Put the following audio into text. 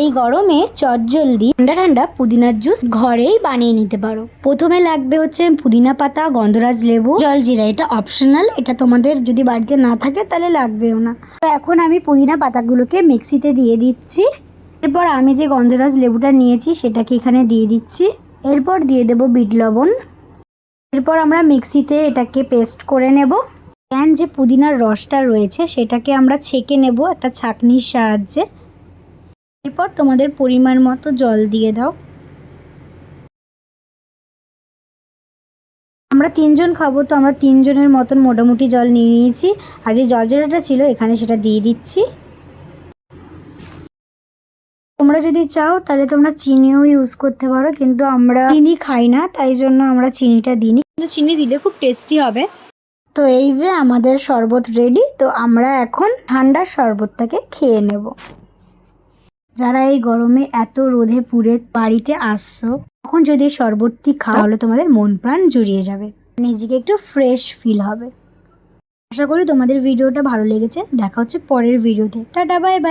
এই গরমে চটজলদি ঠান্ডা ঠান্ডা পুদিনার জুস ঘরেই বানিয়ে নিতে পারো। প্রথমে লাগবে হচ্ছে পুদিনা পাতা, গন্ধরাজ লেবু জলজিরা এটা অপশনাল এটা তোমাদের যদি বাড়িতে না থাকে তাহলে লাগবেও না। তো এখন আমি পুদিনা পাতাগুলোকে মিক্সিতে দিয়ে দিচ্ছি। এরপর আমি যে গন্ধরাজ লেবুটা নিয়েছি সেটাকে এখানে দিয়ে দিচ্ছি। এরপর দিয়ে দেবো বিট লবণ। এরপর আমরা মিক্সিতে এটাকে পেস্ট করে নেব। প্যান যে পুদিনার রসটা রয়েছে সেটাকে আমরা ছেঁকে নেব একটা ছাঁকনির সাহায্যে। এরপর তোমাদের পরিমাণ মতো জল দিয়ে দাও। আমরা তিনজন খাব, তো আমরা তিনজনের মতন মোটামুটি জল নিয়ে নিয়েছি। আর যে জল জলটা ছিল, এখানে সেটা দিয়ে দিচ্ছি। তোমরা যদি চাও, তাহলে তোমরা চিনিও ইউজ করতে পারো, কিন্তু আমরা চিনি খাই না, তাই জন্য আমরা চিনিটা দিইনি। কিন্তু চিনি দিলে খুব টেস্টি হবে। তো এই যে আমাদের শরবত রেডি তো আমরা এখন ঠান্ডার শরবতটাকে খেয়ে নেব। যারা এই গরমে এত রোদে পুড়ে বাড়িতে আসছো, তখন যদি শরবতটি খাও, তাহলে তোমাদের মন প্রাণ জুড়িয়ে যাবে। নিজেকে একটু ফ্রেশ ফিল হবে। আশা করি তোমাদের ভিডিওটা ভালো লেগেছে। দেখা হচ্ছে পরের ভিডিওতে। Tata bye bye